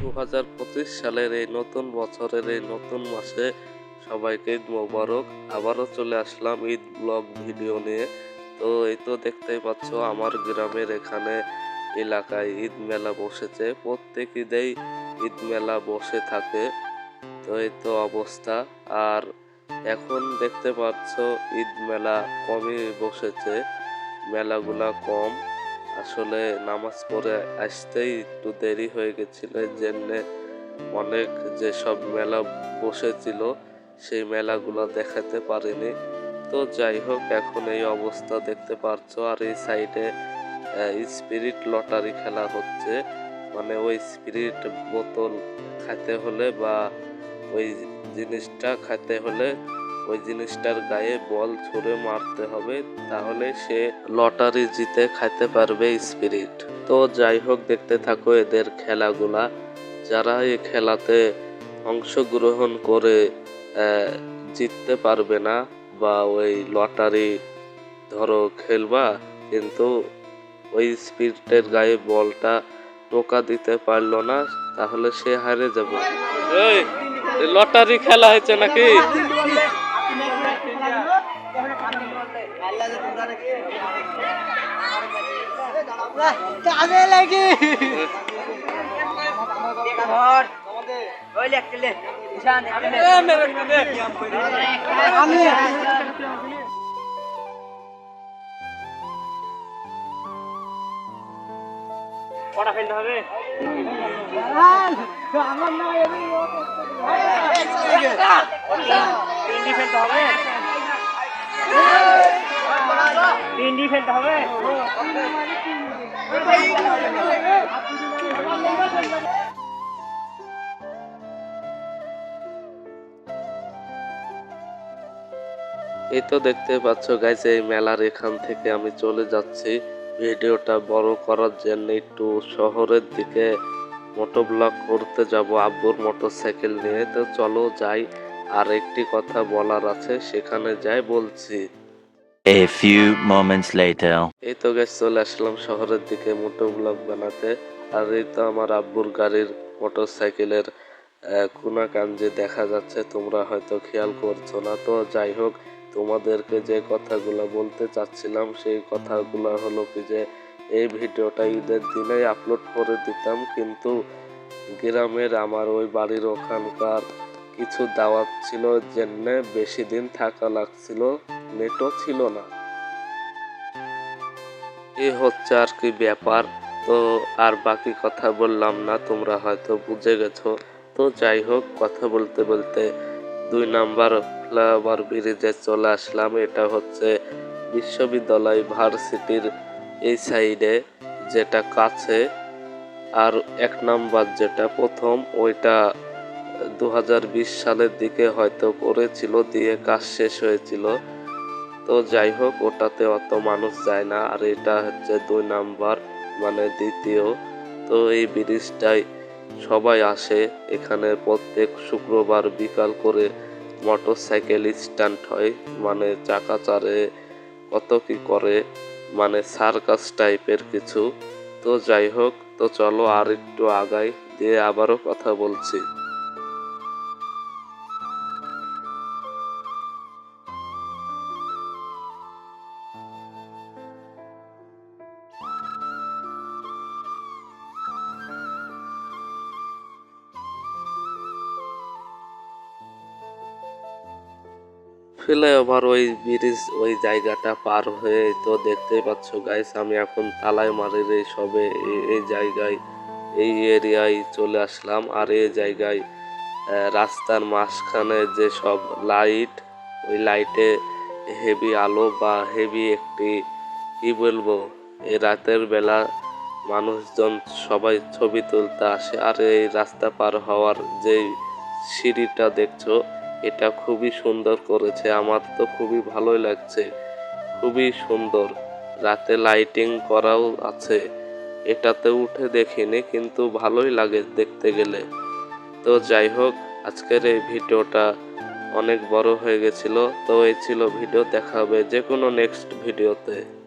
দু হাজার পঁচিশ সালের এই নতুন বছরের এই নতুন মাসে সবাইকে ঈদ মোবারক। আবারও চলে আসলাম ঈদ ব্লগ ভিডিও নিয়ে। তো এই তো দেখতেই পাচ্ছ, আমার গ্রামের এখানে এলাকায় ঈদ মেলা বসেছে। প্রত্যেক ঈদেই ঈদ মেলা বসে থাকে। তো এই তো অবস্থা। আর এখন দেখতে পাচ্ছ, ঈদ মেলা কমই বসেছে। মেলাগুলা কম। আসলে নামাজ পড়ে আসতেই একটু দেরি হয়ে গেছিল। জন্যে অনেক যেসব মেলা বসেছিল, সেই মেলাগুলো দেখাতে পারিনি। তো যাই হোক, এখন এই অবস্থা দেখতে পারছ। আর এই সাইডে স্পিরিট লটারি খেলা হচ্ছে। মানে ওই স্পিরিট বোতল খেতে হলে বা ওই জিনিসটা খেতে হলে ওই জিনিসটার গায়ে বল ছুঁড়ে মারতে হবে, তাহলে সে লটারি জিতে খাইতে পারবে স্পিরিট। তো যাই হোক, দেখতে থাকো এদের খেলাগুলা। যারা এই খেলাতে অংশগ্রহণ করে জিততে পারবে না বা ওই লটারি ধরো খেলবা, কিন্তু ওই স্পিরিটের গায়ে বলটা টোকা দিতে পারল না, তাহলে সে হারে যাবে। লটারি খেলা হয়েছে নাকি? কাজে লাগি আমি কটা ফেলতে আমার না ফেলতে হবে ফেলতে হবে? এই তো দেখতে পাচ্ছ গাইজ এই মেলার এখান থেকে আমি চলে যাচ্ছি। ভিডিওটা বড় করার জন্য একটু শহরের দিকে মোটো ব্লগ করতে যাব, আব্বুর মোটর সাইকেল নিয়ে। তো চলো যাই, আর একটি কথা বলার আছে, সেখানে যাই বলছি। A few moments later. এই তো চলে আসলাম শহরের দিকে মোটো ব্লগ বানাতে আর এই তো আমার আব্বুর গাড়ির মোটর সাইকেলের কোনা কাঞ্জে দেখা যাচ্ছে, তোমরা হয়তো খেয়াল করছ না তো যাই হোক, তোমাদেরকে যে কথাগুলো বলতে চাচ্ছিলাম, সেই কথাগুলো হলো কি যে, এই ভিডিওটা ঈদের দিনেই আপলোড করে দিতাম, কিন্তু গ্রামের আমার ওই বাড়ির ওখানকার কিছু দাওয়াত ছিল জন্য বেশি দিন থাকা লাগছিল, নেটও ছিল না। এ হচ্ছে আর কি ব্যাপার। তো আর বাকি কথা বললাম না, তোমরা হয়তো বুঝে গেছো। তো যাই হোক, কথা বলতে বলতে দুই নাম্বার ফ্লাইওভার ব্রিজে চলে আসলাম। এটা হচ্ছে বিশ্ববিদ্যালয় ভার্সিটির এই সাইডে, যেটা কাছে। আর এক নাম্বার যেটা প্রথম, ওইটা দু হাজার বিশ সালের দিকে হয়তো করেছিল দিয়ে কাজ শেষ হয়েছিল। তো যাই হোক, ওটাতে অত মানুষ যায় না, আর এটা হচ্ছে দুই নাম্বার মানে দ্বিতীয়। তো এই ব্রিজটাই সবাই আসে, এখানে প্রত্যেক শুক্রবার বিকাল করে মোটর সাইকেল স্ট্যান্ড হয় মানে চাকা চারে, কত কি করে মানে সার্কাস টাইপের কিছু। তো যাই হোক, তো চলো আর একটু আগাই, দিয়ে আবারও কথা বলছি। ফ্লাইওভার ওই ব্রিজ, ওই জায়গাটা পার হয়ে তো দেখতেই পাচ্ছ গাইস আমি এখন তালাই মারির এই সবে এই জায়গায়, এই এরিয়ায় চলে আসলাম। আর এই জায়গায় রাস্তার মাঝখানে যে সব লাইট ওই লাইটে হেভি আলো বা হেভি একটি, কি বলব এই রাতের বেলা মানুষজন সবাই ছবি তুলতে আসে। আর এই রাস্তা পার হওয়ার যে সিঁড়িটা দেখছ এটা খুবই সুন্দর করেছে। আমার তো খুবই ভালোই লাগছে। খুবই সুন্দর। রাতে লাইটিং করাও আছে। এটাতে উঠে দেখিনি, কিন্তু ভালোই লাগে দেখতে গেলে। তো যাই হোক, আজকের এই ভিডিওটা অনেক বড় হয়ে গেছিল। তো এই ছিল ভিডিও, দেখা হবে যে কোনো নেক্সট ভিডিওতে।